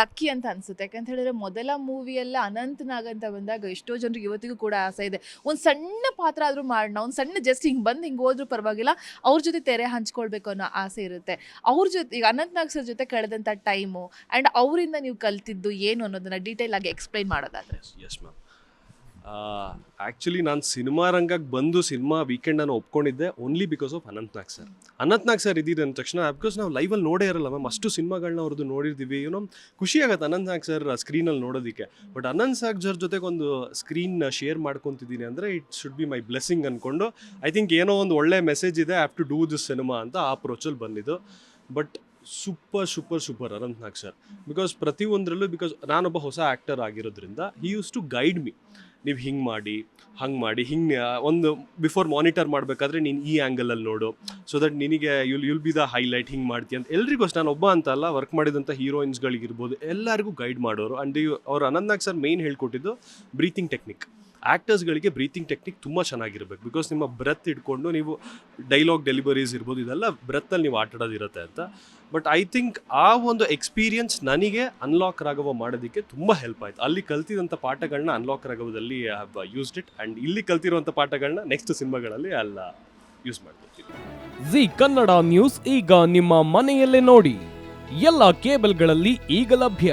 Lucky ಅಂತ ಅನ್ಸುತ್ತೆ. ಯಾಕಂತ ಹೇಳಿದ್ರೆ ಮೊದಲ ಮೂವಿಯೆಲ್ಲ ಅನಂತ್ ನಾಗ್ ಅಂತ ಬಂದಾಗ ಎಷ್ಟೋ ಜನರಿಗೆ ಇವತ್ತಿಗೂ ಕೂಡ ಆಸೆ ಇದೆ. ಒಂದು ಸಣ್ಣ ಪಾತ್ರ ಆದರೂ ಮಾಡೋಣ, ಒಂದು ಸಣ್ಣ ಜಸ್ಟ್ ಹಿಂಗೆ ಬಂದು ಹಿಂಗೆ ಹೋದ್ರೂ ಪರವಾಗಿಲ್ಲ, ಅವ್ರ ಜೊತೆ ತೆರೆ ಹಂಚ್ಕೊಳ್ಬೇಕು ಅನ್ನೋ ಆಸೆ ಇರುತ್ತೆ. ಅವ್ರ ಜೊತೆ ಈಗ ಅನಂತ್ ನಾಗ್ ಸರ್ ಜೊತೆ ಕಳೆದಂಥ ಟೈಮು ಆ್ಯಂಡ್ ಅವರಿಂದ ನೀವು ಕಲ್ತಿದ್ದು ಏನು ಅನ್ನೋದನ್ನ ಡೀಟೇಲ್ ಆಗಿ ಎಕ್ಸ್ಪ್ಲೈನ್ ಮಾಡೋದಾದ್ರೆ. ಎಸ್ ಮ್ಯಾಮ್ ಆ್ಯಕ್ಚುಲಿ ನಾನು ಸಿನಿಮಾ ರಂಗಕ್ಕೆ ಬಂದು ಸಿನಿಮಾ ವೀಕೆಂಡ್ ನಾನು ಒಪ್ಕೊಂಡಿದ್ದೆ only because of Anant Nag sir Anant Nag sir ಇದ್ದಿದ್ದು ಅಂದ ತಕ್ಷಣ ಬಿಕಾಸ್ ನಾವು ಲೈವಲ್ಲಿ ನೋಡೇ ಇರಲ್ಲ ಮ್ಯಾಮ್ ಅಷ್ಟು ಸಿನಿಮಾಗಳನ್ನ ಅವ್ರದ್ದು ನೋಡಿರ್ತೀವಿ. ಏನೋ ಖುಷಿ ಆಗುತ್ತೆ ಅನಂತ್ ನಾಗ್ ಸರ್ ಸ್ಕ್ರೀನಲ್ಲಿ ನೋಡೋದಕ್ಕೆ. ಬಟ್ ಅನಂತ್ ನಾಗ್ ಸರ್ ಜೊತೆಗೆ ಒಂದು ಸ್ಕ್ರೀನ್ ಶೇರ್ ಮಾಡ್ಕೊತಿದ್ದೀನಿ ಅಂದರೆ it should be my blessing ಅಂದ್ಕೊಂಡು ಐ ಥಿಂಕ್ ಏನೋ ಒಂದು ಒಳ್ಳೆ ಮೆಸೇಜ್ ಇದೆ have to do this cinema ಅಂತ ಆ ಅಪ್ರೋಚಲ್ಲಿ ಬಂದಿದ್ದು. But super super super Anant Nag sir because ಪ್ರತಿಯೊಂದರಲ್ಲೂ ಬಿಕಾಸ್ ನಾನೊಬ್ಬ ಹೊಸ ಆ್ಯಕ್ಟರ್ ಆಗಿರೋದ್ರಿಂದ he use to guide me ನೀವು ಹಿಂಗೆ ಮಾಡಿ, ಹಂಗೆ ಮಾಡಿ, ಹಿಂಗೆ ಒಂದು ಬಿಫೋರ್ ಮಾನಿಟರ್ ಮಾಡಬೇಕಾದ್ರೆ ನೀನು ಈ ಆ್ಯಂಗಲಲ್ಲಿ ನೋಡು. ಸೊ ದಟ್ ನಿನಗೆ you'll you'll be the highlight ಹಿಂಗೆ ಮಾಡ್ತೀಯ ಅಂತ. ಎಲ್ರಿಗೂ ನಾನು ಒಬ್ಬ ಅಂತ ಅಲ್ಲ ವರ್ಕ್ ಮಾಡಿದಂಥ ಹೀರೋಯಿನ್ಸ್ಗಳಿಗಿರ್ಬೋದು ಎಲ್ಲರಿಗೂ ಗೈಡ್ ಮಾಡೋರು. ಆ್ಯಂಡ್ ಅವ್ರು ಅನಂತ್ ನಾಗ್ ಸರ್ ಮೇಯ್ನ್ ಹೇಳ್ಕೊಟ್ಟಿದ್ದು ಬ್ರೀತಿಂಗ್ ಟೆಕ್ನಿಕ್ ಆ್ಯಕ್ಟರ್ಸ್ಗಳಿಗೆ ಬ್ರೀತಿಂಗ್ ಟೆಕ್ನಿಕ್ ತುಂಬ ಚೆನ್ನಾಗಿರ್ಬೇಕು. ಬಿಕಾಸ್ ನಿಮ್ಮ ಬ್ರೆತ್ ಇಟ್ಕೊಂಡು ನೀವು ಡೈಲಾಗ್ ಡೆಲಿವರೀಸ್ ಇರ್ಬೋದು, ಇದೆಲ್ಲ ಬ್ರೆತ್ತಲ್ಲಿ ನೀವು ಆಟಾಡೋದಿರುತ್ತೆ ಅಂತ. ಬಟ್ ಐ ಥಿಂಕ್ ಆ ಒಂದು ಎಕ್ಸ್ಪೀರಿಯನ್ಸ್ ನನಗೆ ಅನ್ಲಾಕ್ ರಾಘವ ಮಾಡೋದಕ್ಕೆ ತುಂಬ ಹೆಲ್ಪ್ ಆಯಿತು. ಅಲ್ಲಿ ಕಲ್ತಿದಂಥ ಪಾಠಗಳನ್ನ unlock ರಾಘವದಲ್ಲಿ I have used it and ಇಲ್ಲಿ ಕಲ್ತಿರುವಂಥ ಪಾಠಗಳನ್ನ ನೆಕ್ಸ್ಟ್ ಸಿನಿಮಾಗಳಲ್ಲಿ ಅಲ್ಲ ಯೂಸ್ ಮಾಡ್ಕೊತೀನಿ. ಜಿ ಕನ್ನಡ ನ್ಯೂಸ್ ಈಗ ನಿಮ್ಮ ಮನೆಯಲ್ಲೇ ನೋಡಿ. ಎಲ್ಲ ಕೇಬಲ್ಗಳಲ್ಲಿ ಈಗ ಲಭ್ಯ.